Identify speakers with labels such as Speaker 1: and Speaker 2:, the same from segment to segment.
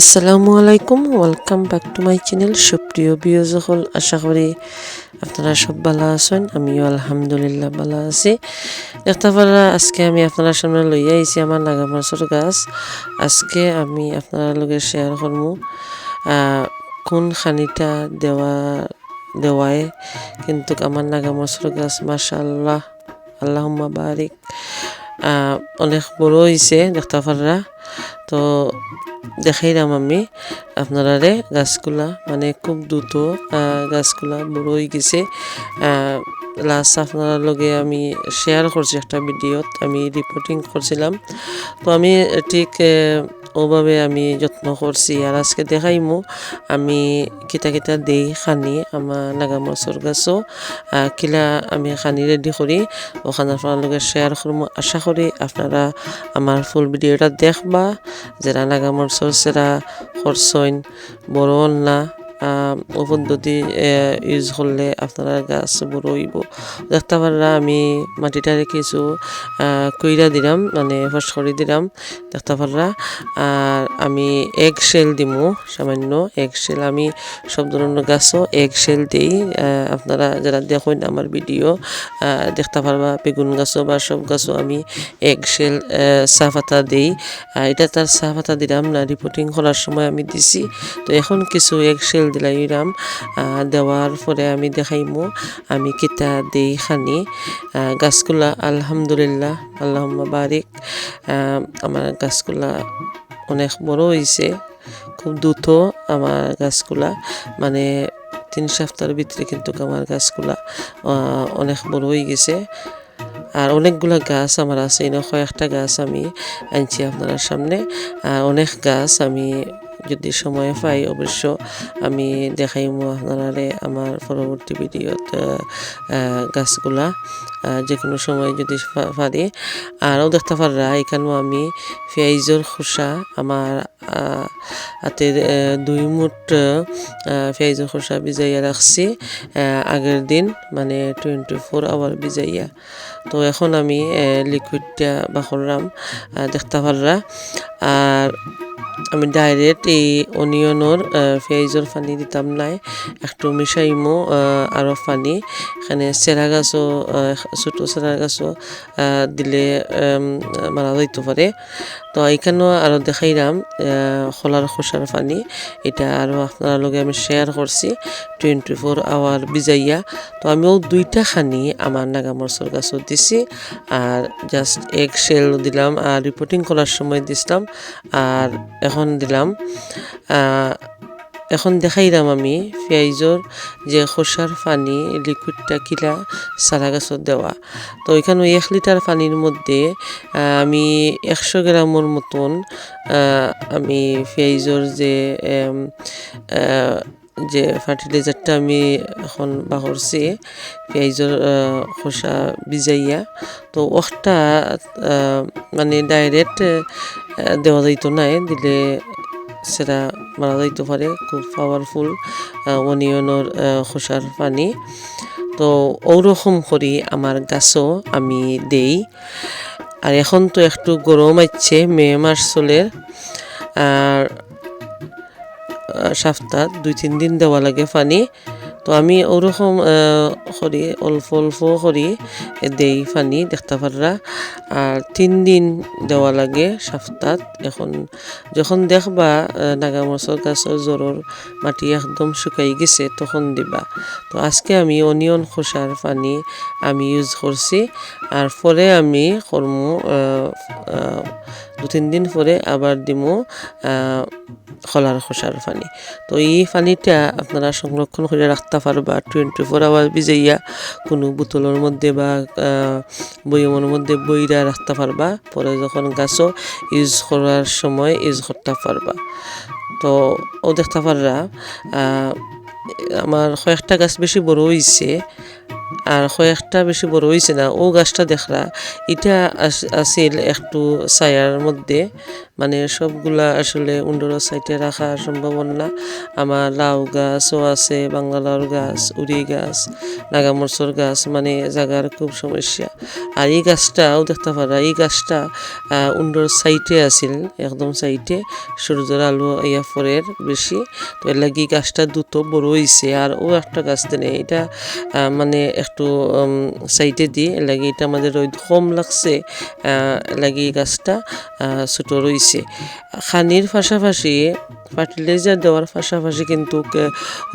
Speaker 1: আসসালামু আলাইকুম welcome back to my channel সুপ্রিয় বিয় সকল। আশা করি আপনারা সব ভালো আছেন, আমিও আলহামদুলিল্লাহ ভালো আছি। দেখতে আজকে আমি আপনার সামনে লইয়া আইছি আমার নাগামাছর গাছ। আজকে আমি আপনার লগে শেয়ার করব কোন খানিটা দেওয়া দেওয়ায় কিন্তু আমার নাগামাছর গাছ মাশাল্লাহ আল্লাহুম্মা বারিক। অনেক বড় হয়েছে দেখতে পারা তো দেখাই দেখাইলাম আমি। আপনারারে গাছগুলা মানে খুব দ্রুত গাছগুলা বড় হয়ে গেছে। লাস্ট আপনার লগে আমি শেয়ার করছি একটা ভিডিওত আমি রিপোর্টিং করছিলাম। তো আমি ঠিক ওভাবে আমি যত্ন করছি। আর আজকে দেখাইমু, আমি কিতা কিতা দেই খানি, আমার নাগামরচর গাছও কিলা আমি খানি রেডি করি। ওখানে আপনার শেয়ার করব আশা করি আপনারা আমার ফুল ভিডিওটা দেখবা। যারা নাগামরচর সেরা করছেন বড় না। পদ্ধতি ইউজ করলে আপনারা গাছ বড় হইব দেখতে আমি মাটিটারে কিছু আহ, কইরা দিলাম মানে ফস করে দিলাম দেখতে আর আমি এগ শেল দিমু সামান্য এগ শেল আমি সব ধরনের গাছও এগ শেল দিই আপনারা যারা দেখেন আমার ভিডিও দেখতে পারবা বেগুন গাছও বা সব গাছও আমি এগ শেল চা পাতা দিই। এটা তার চা পাতা দিলাম না রিপোর্টিং করার সময় আমি দিছি। তো এখন কিছু এগ শেল দিলাইলাম আহ, দেওয়ার পরে আমি দেখাইমু আমি কিতা দেই খানি। গাছগুলা আলহামদুলিল্লাহ আল্লাহ বারিক। আমার গাছগুলা অনেক বড় হয়েছে খুব দ্রুত আমার গাছগুলা মানে তিন সপ্তাহের ভিতরে কিন্তু আমার গাছগুলা অনেক বড় হয়ে গেছে। আর অনেকগুলা গাছ আমার আছে এনে কয়েকটা গাছ আমি আনছি আপনার সামনে। অনেক গাছ আমি যদি সময় পাই, অবশ্য আমি দেখাইমু আপনারে আমার পরবর্তী ভিডিওত গাছগুলা যে কোনো সময় যদি পারি। আরও দেখতে পাররা এখানেও আমি পেঁয়াজের খোসা, আমার হাতের দুই মুঠ পেঁয়াজের খোসা ভিজাইয়া রাখছি আগের দিন মানে টোয়েন্টি ফোর আওয়ার ভিজাইয়া। তো এখন আমি লিকুইডটা বা করলাম দেখতে পাররা আর আমি ডাইরেক্ট এই অনিয়নের পেঁয়াজের ফানি দিতাম নাই একটু মিশাইমো আরও পানি। এখানে চেরা গাছও ছোটো চেরা গাছও দিলে মারা যাইতে পারে। তো এখানেও আরও দেখাইলাম খোলার খোসার পানি। এটা আরও আপনার লগে আমি শেয়ার করছি টোয়েন্টি ফোর আওয়ার বিজাইয়া তো আমিও দুইটা খানি আমার নাগামরচর গাছও দিছি, আর জাস্ট এক শেল দিলাম, আর রিপোর্টিং করার সময় দিছিলাম, আর এখন দিলাম এখন দেখাই দেখাইলাম আমি পেঁয়াজর যে খোসার পানি লিকুইডটা কিলা সারা গাছত দেওয়া। তো এখানে এক লিটার পানির মধ্যে আমি একশো গ্রামের মতন আমি পেঁয়াজর যে যে ফার্টিলাইজারটা আমি এখন বাহরছি পেঁয়াজের খোসা ভিজাইয়া, তো ওটা মানে ডাইরেক্ট দেওয়া যাইতো নাই, দিলে সেটা মারা যাইতে পারে, খুব পাওয়ারফুল অনিয়নের খোসার পানি। তো ওরকম করি আমার গাছও আমি দেই। আর এখন তো একটু গরম আছে মে মাস চলের। আর সপ্তাহ দুই তিন দিন দেওয়া লাগে পানি। তো আমি ওরকম করি অল্প অল্প করি দেই পানি দেখতে পাররা আর তিন দিন দেওয়া লাগে সপ্তাহ এখন। যখন দেখবা নাগা নাগামরচর গাছের জ্বরের মাটি একদম শুকাই গেছে, তখন দিবা। তো আজকে আমি অনিয়ন খোসার পানি আমি ইউজ করছি আর পরে আমি করমু দু তিন দিন পরে আবার দিমু খোলার খোসার পানি। তো এই পানিটা আপনারা সংরক্ষণ করে রাখতে পারবা টোয়েন্টি ফোর আওয়ার ভিজাইয়া কোনো বোতলের মধ্যে বা বয়মের মধ্যে বইরা রাখতে পারবা। পরে যখন গাছও ইউজ করার সময় ইউজ করতে পারবা। তো ও দেখতে পাররা আমার কয়েকটা গাছ বেশি বড় হয়েছে আর কয়েকটা বেশি বড় হয়েছে না। ও গাছটা দেখরা এটা আস- আছিল একটু ছায়ার মধ্যে। মানে সবগুলা আসলে উন্ডোর সাইডে রাখা সম্ভব না আমার লাউ গাছও আছে বাংলা লাউর গাছ, উড়ি গাছ নাগামরচর গাছ মানে জাগার খুব সমস্যা। আর এই গাছটাও দেখতে পারা, এই গাছটা উন্ডোর সাইডে আছিল, একদম সাইডে সূর্যের আলো ইয়া ফরের বেশি। তো এর লাগি গাছটা দ্রুত বড় হয়েছে আর ও একটা গাছ দেনে। এটা মানে একটু সাইডে দিয়ে, লাগি এটা আমাদের রোদ কম লাগছে লাগি গাছটা ছোটো ছোট রয়েছে খানির পাশাপাশি ফার্টিলাইজার দেওয়ার পাশাপাশি কিন্তু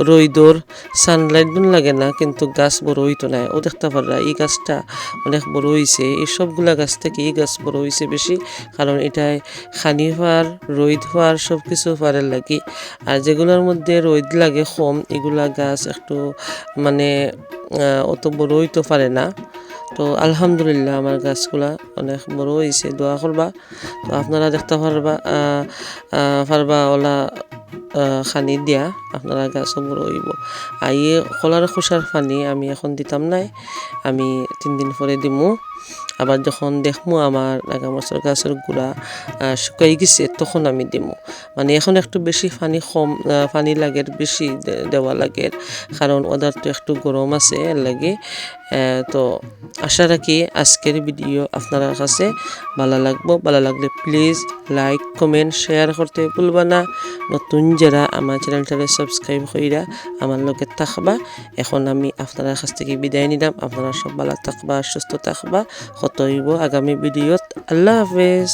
Speaker 1: রইদর সানলাইট লাগে না, কিন্তু গাছ বড় হইতো না। ও দেখতে পারা এই গাছটা অনেক বড় হয়েছে এই সবগুলা গাছ থেকে এই গাছ বড় হয়েছে বেশি, কারণ এটায় খানি হওয়ার, রোদ হওয়ার সব কিছু পারের লাগে। আর যেগুলোর মধ্যে রোদ লাগে কম, এগুলা গাছ একটু মানে অত বড় হইতে পারে না। তো আলহামদুলিল্লাহ আমার গাছগুলা অনেক বড় হয়েছে দোয়া করবা। তো আপনারা দেখতে পারবা পারবা ওলা খানি দিয়া আপনারা গাছও বড় হইব। আর ইয়ে কলার খোসার পানি আমি এখন দিতাম নাই, আমি তিন দিন পরে দিমু। আবার যখন দেখমু আমার নাগামরচর গাছের গুড়া শুকাই গেছে, তখন আমি দিমু। মানে এখন একটু বেশি পানি কম পানি লাগে বেশি দেওয়া লাগে কারণ ওদের তো একটু গরম আছে এর লাগে। তো আশা রাখি আজকের ভিডিও আপনার কাছে ভালো লাগবো। ভালো লাগলে প্লিজ লাইক কমেন্ট শেয়ার করতে ভুলবা না। নতুন যারা আমার চ্যানেলটাকে সাবস্ক্রাইব কইরা আমার লোকে থাকবা, এখন আমি আপনার কাছ থেকে বিদায় নিলাম। আপনারা সব ভালো থাকবা, সুস্থ থাকবা। হতইব আগামী ভিডিওত। আল্লাহ হাফেজ।